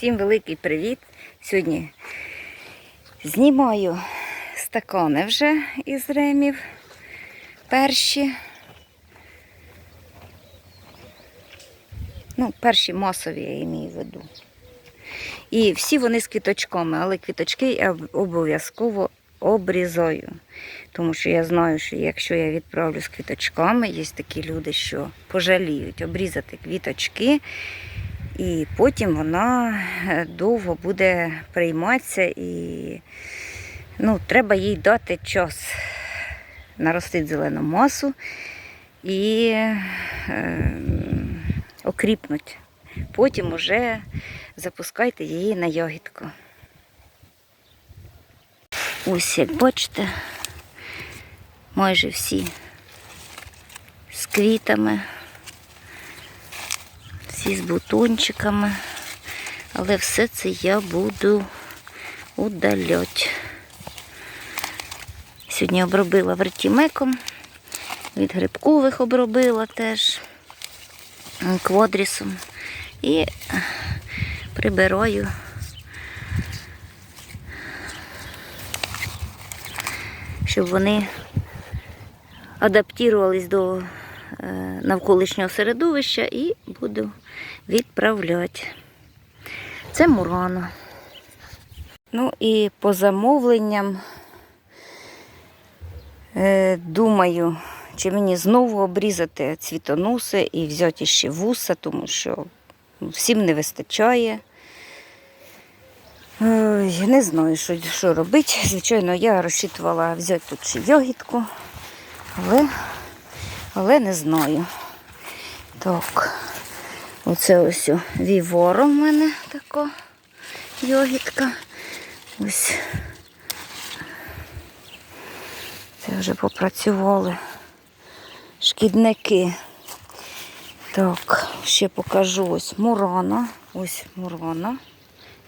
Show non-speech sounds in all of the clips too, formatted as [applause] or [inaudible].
Всім великий привіт! Сьогодні знімаю стакани вже із ремів. Перші. Ну, перші масові я імію в виду. І всі вони з квіточками, але квіточки я обов'язково обрізаю. Тому що я знаю, що якщо я відправлю з квіточками, є такі люди, що пожаліють обрізати квіточки, і потім вона е, довго буде прийматися і ну, треба їй дати час наростити зелену масу і е, окріпнуть. Потім уже запускайте її на ягідку. Ось, як бачите, майже всі з квітами, всі з бутончиками, але все це я буду удаляти. Сьогодні обробила вертімеком, від грибкових обробила теж квадрісом. І прибираю. Щоб вони адаптувались до е, навколишнього середовища і буду відправляти. Це Мурана. Ну і по замовленням е, думаю, чи мені знову обрізати цвітоноси і взяти ще вуса, тому що всім не вистачає. Ой, не знаю, що, що робити. Звичайно, я розчитувала взяти тут ще йогітку, але, але не знаю. Так, оце ось о, віворо в мене така йогітка. Ось. Це вже попрацювали шкідники. Так, ще покажу ось мурана. Ось мурана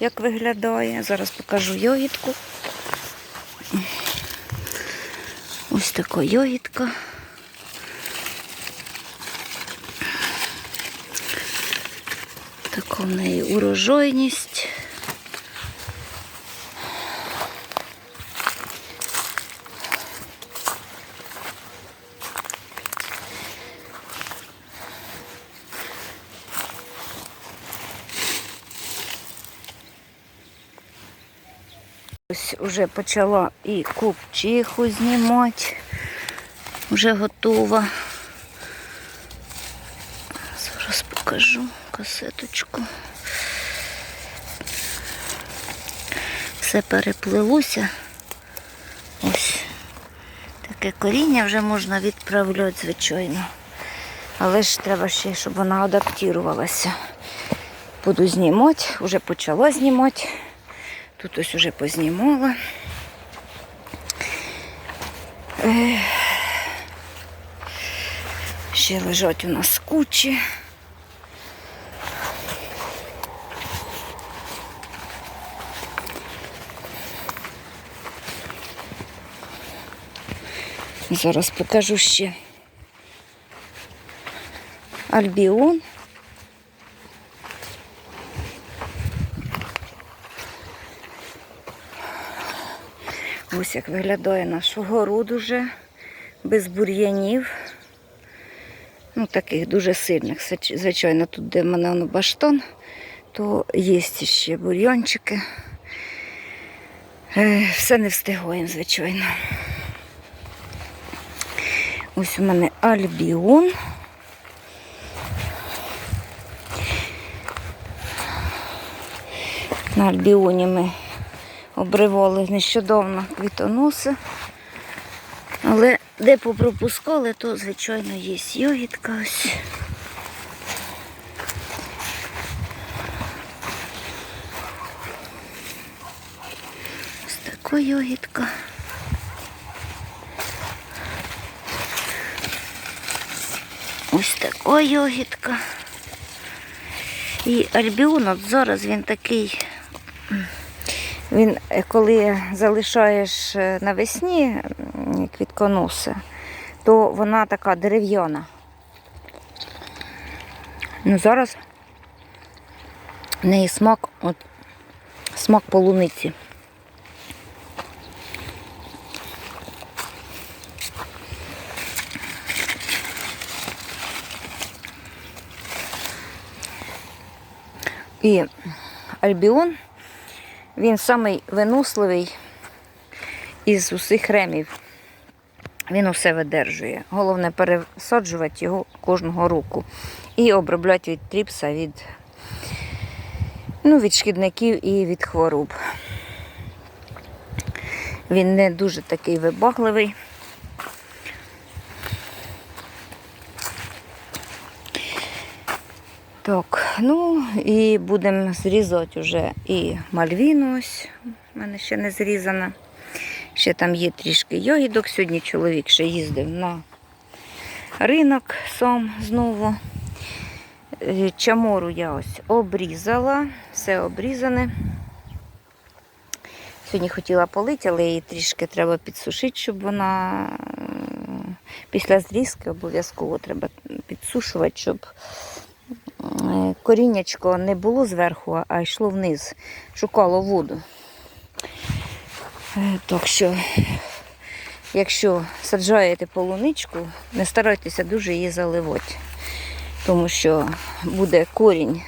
як виглядає. Зараз покажу йогітку. Ось така йогітка. Така в неї урожайність. Ось вже почала і купчиху знімати. Вже готова. Зараз покажу касеточку. Все переплилося. Ось таке коріння вже можна відправляти, звичайно. Але ж треба ще, щоб вона адаптувалася. Буду знімати, вже почала знімати. Тут ось уже познімала. Ще лежать у нас кучі. Зараз покажу ще альбіон. Ось як виглядає наш город уже без бур'янів. Ну, таких дуже сильних. Звичайно, тут, де в мене воно баштон, то є ще бур'янчики. Е, Все не встигаємо, звичайно. Ось у мене альбіон. На альбіоні ми обривали нещодавно квітоноси. Але де попропускали, то, звичайно, є йогітка ось. Ось така йогітка. Ось така йогітка. І альбіон от зараз він такий він, коли залишаєш е, навесні квітконоси, то вона така дерев'яна. Ну, зараз В неї смак, от, смак полуниці. І альбіон, він самий виносливий із усіх ремів. Він усе видержує. Головне пересаджувати його кожного року. І обробляти від тріпса, від, ну, від шкідників і від хвороб. Він не дуже такий вибагливий. Так, ну і будемо зрізати вже і мальвіну. Ось у мене ще не зрізана. Ще там є трішки йогідок. Сьогодні чоловік ще їздив на ринок сам знову. Е, Чамору я ось обрізала, все обрізане. Сьогодні хотіла полити, але її трішки треба підсушити, щоб вона е, після зрізки обов'язково треба підсушувати, щоб коріннячко не було зверху, а йшло вниз, шукало воду. Е, Так що, якщо саджаєте полуничку, не старайтеся дуже її заливати, тому що буде корінь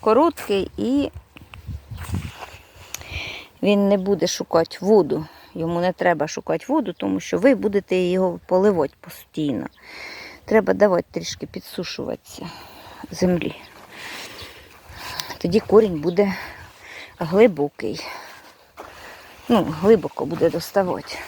короткий і він не буде шукати воду. Йому не треба шукати воду, тому що ви будете його поливати постійно. Треба давати трішки підсушуватися землі. Тоді корінь буде глибокий. Ну, глибоко буде доставати.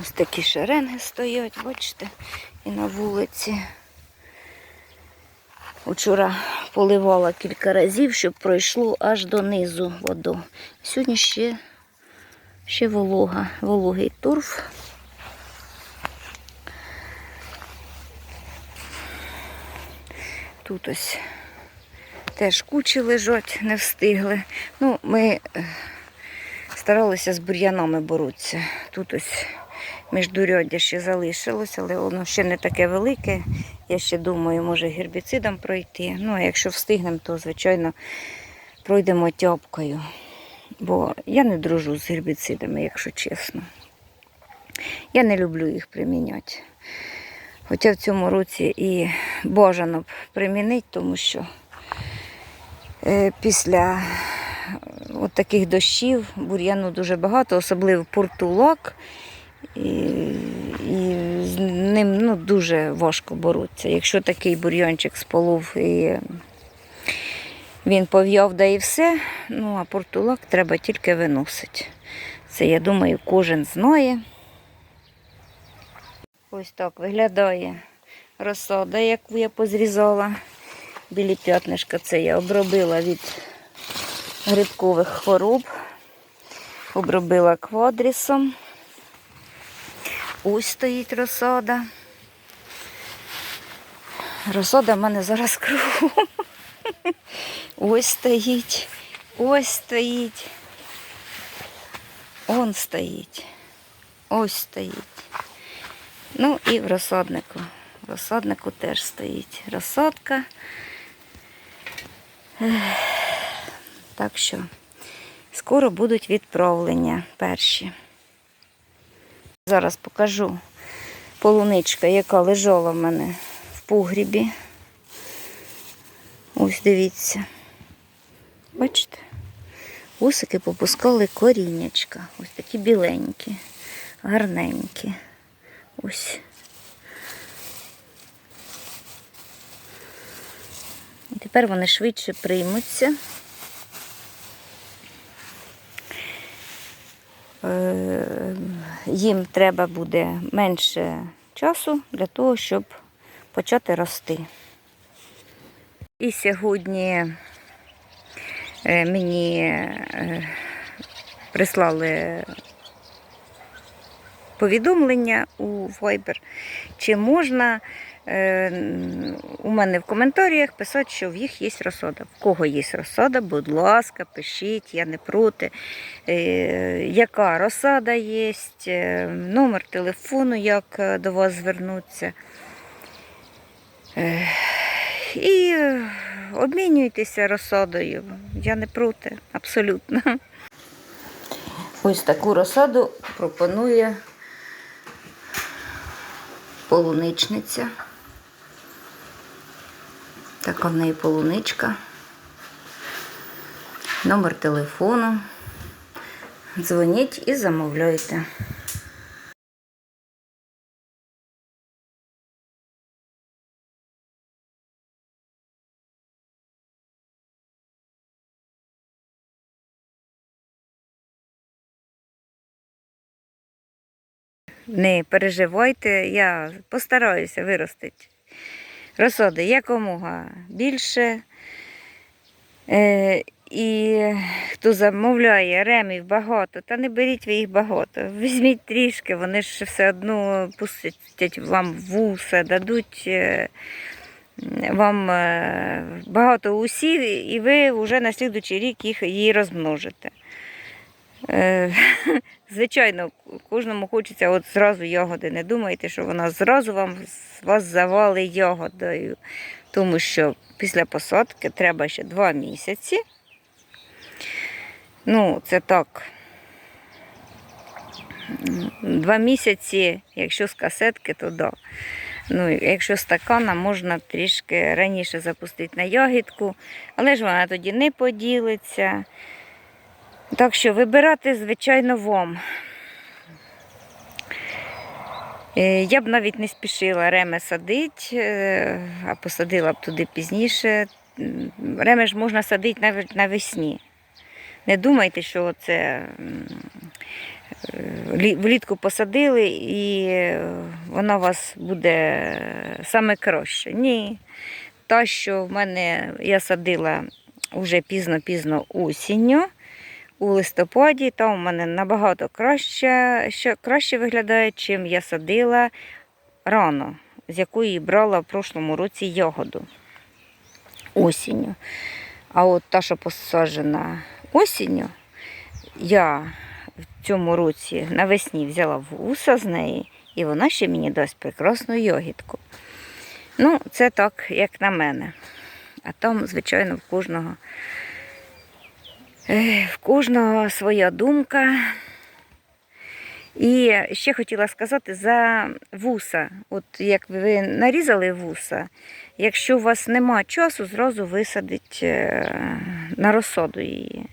Ось такі шеренги стоять, бачите, і на вулиці. Вчора поливала кілька разів, щоб пройшло аж донизу воду. Сьогодні ще, ще волога, вологий торф. Тут ось теж кучі лежать, не встигли. Ну, ми е, старалися з бур'янами боротися. Тут ось міждуряддя ще залишилось, але воно ще не таке велике. Я ще думаю, може гербіцидом пройти. Ну, а якщо встигнемо, то, звичайно, пройдемо тяпкою. Бо я не дружу з гербіцидами, якщо чесно. Я не люблю їх приміняти. Хоча в цьому році і бажано б примінити, тому що е, після е, от таких дощів бур'яну дуже багато, особливо портулак. І, і з ним ну, дуже важко боротися. Якщо такий бур'янчик сполов і він пов'яв, да і все, ну а портулак треба тільки виносити. Це, я думаю, кожен знає. Ось так виглядає розсада, яку я позрізала. Білі п'ятнишка це я обробила від грибкових хвороб. Обробила квадрісом. Ось стоїть розсада. Розсада в мене зараз кругом. Ось стоїть, ось стоїть. Он стоїть. Ось стоїть. Ну і в розсаднику. В розсаднику теж стоїть розсадка. Так що скоро будуть відправлення перші. Зараз покажу полуничка, яка лежала в мене в погрібі. Ось дивіться. Бачите? Усики попускали коріннячка. Ось такі біленькі, гарненькі. Ось. І тепер вони швидше приймуться. Їм треба буде менше часу для того, щоб почати рости. І сьогодні е, мені е, прислали повідомлення у Viber, чи можна е, у мене в коментарях писати, що в їх є розсада. В кого є розсада, будь ласка, пишіть, я не проти. Е, яка розсада є, е, номер телефону, як е, до вас звернутися. Е, І е, обмінюйтеся розсадою. Я не проти, абсолютно. Ось таку розсаду пропонує полуничниця. Така в неї полуничка. Номер телефону. Дзвоніть і замовляйте. Не переживайте, я постараюся виростити розсади якомога більше. Е, і хто замовляє ремів багато, та не беріть ви їх багато. Візьміть трішки, вони ж все одно пустять вам вуса, дадуть е, вам е, багато усів, і ви вже на слідуючий рік їх її розмножите. Е, [laughs] Звичайно, кожному хочеться от зразу ягоди. Не думайте, що вона зразу вам вас завалить ягодою. Тому що після посадки треба ще два місяці. Ну, це так. Два місяці, якщо з касетки, то да. Ну, якщо стакана, можна трішки раніше запустити на ягідку, але ж вона тоді не поділиться. Так що вибирати, звичайно, вам. Е, Я б навіть не спішила реме садити, е, а посадила б туди пізніше. Реме ж можна садити навіть навесні. Не думайте, що це е, лі- влітку посадили і вона у вас буде саме краще. Ні. Та, що в мене я садила вже пізно-пізно осінню у листопаді, там у мене набагато краще, ще краще виглядає, чим я садила рано, з якої брала в прошлому році ягоду осінню. А от та, що посаджена осінню, я в цьому році навесні взяла вуса з неї, і вона ще мені дасть прекрасну ягідку. Ну, це так, як на мене. А там, звичайно, в кожного В кожного своя думка. І ще хотіла сказати за вуса. От як ви нарізали вуса, якщо у вас нема часу, зразу висадить е, на розсаду її.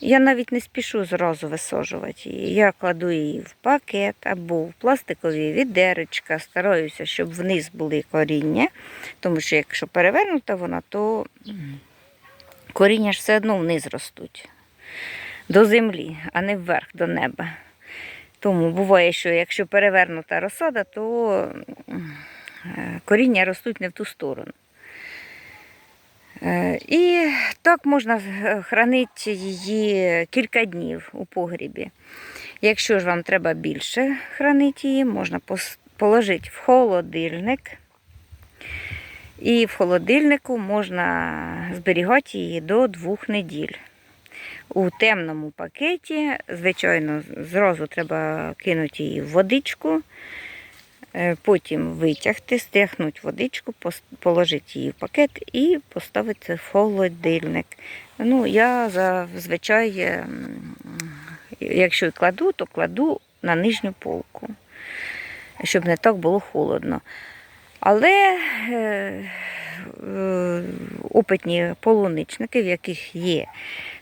Я навіть не спішу зразу висаджувати її. Я кладу її в пакет або в пластикові відеречка, стараюся, щоб вниз були коріння, тому що якщо перевернута вона, то коріння ж все одно вниз ростуть до землі, а не вверх до неба. Тому буває, що якщо перевернута розсада, то е, коріння ростуть не в ту сторону. Е, І так можна е, хранити її кілька днів у погрібі. Якщо ж вам треба більше хранити її, можна положити в холодильник. І в холодильнику можна зберігати її до двох неділь. У темному пакеті, звичайно, зразу треба кинути її в водичку, е, потім витягти, стряхнути водичку, положити її в пакет і поставити в холодильник. Ну, я зазвичай, е, якщо кладу, то кладу на нижню полку, щоб не так було холодно. Але е, е, опитні полуничники, в яких є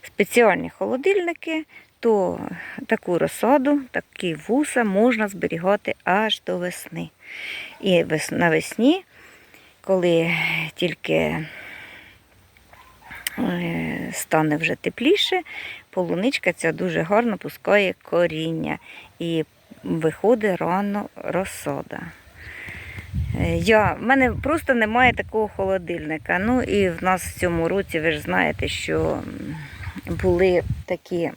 спеціальні холодильники, то таку розсаду, такі вуса можна зберігати аж до весни. І навесні, коли тільки е, стане вже тепліше, полуничка ця дуже гарно пускає коріння і виходить рано розсада. Е, Я, в мене просто немає такого холодильника. Ну і в нас в цьому році, ви ж знаєте, що були такі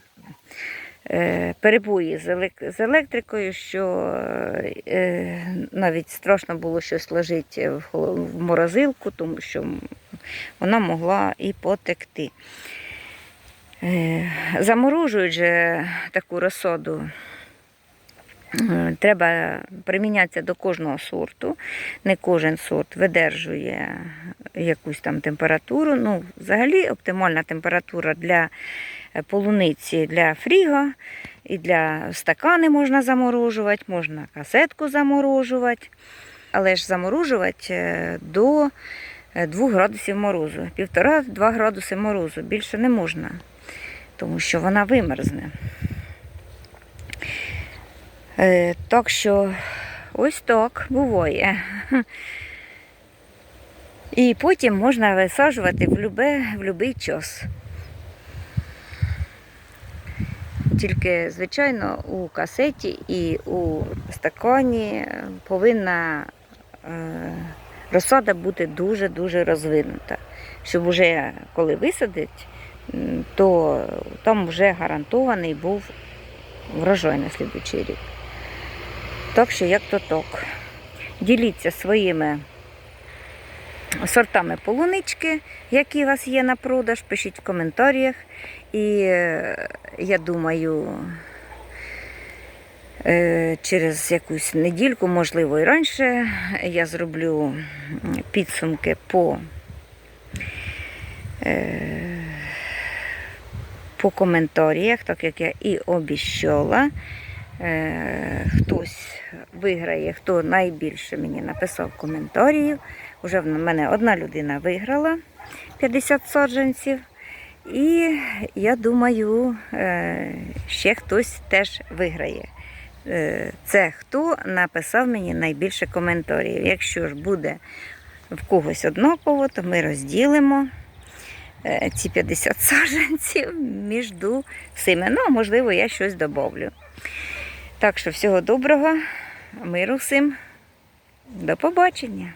е, перебої з, елек- з електрикою, що е, навіть страшно було щось ложити в морозилку, тому що вона могла і потекти. Е, Заморожують же таку розсоду. Е, Треба примінятися до кожного сорту. Не кожен сорт видержує якусь там температуру. Ну, взагалі оптимальна температура для е, полуниці для фріга і для стакани можна заморожувати, можна касетку заморожувати. Але ж заморожувати е, до 2 градусів морозу. Півтора-два градуси морозу. Більше не можна, тому що вона вимерзне. Е, Так що ось так буває. І потім можна висаджувати в будь-який час. Тільки, звичайно, у касеті і у стакані повинна е, розсада бути дуже-дуже розвинута. Щоб уже коли висадить, то там вже гарантований був врожай на слідуючий рік. Так що як то так. Діліться своїми сортами полунички, які у вас є на продаж, пишіть в коментарях. І е, я думаю, е, через якусь недільку, можливо, і раніше, я зроблю підсумки по, е, по коментарях, так як я і обіщала. Е, Хтось виграє, хто найбільше мені написав коментарів. Уже в мене одна людина виграла 50 саджанців. І я думаю, е, ще хтось теж виграє. Е, Це хто написав мені найбільше коментарів. Якщо ж буде в когось однаково, то ми розділимо ці 50 саджанців між всіми. Ну, можливо, я щось добавлю. Так що всього доброго, миру всім. До побачення.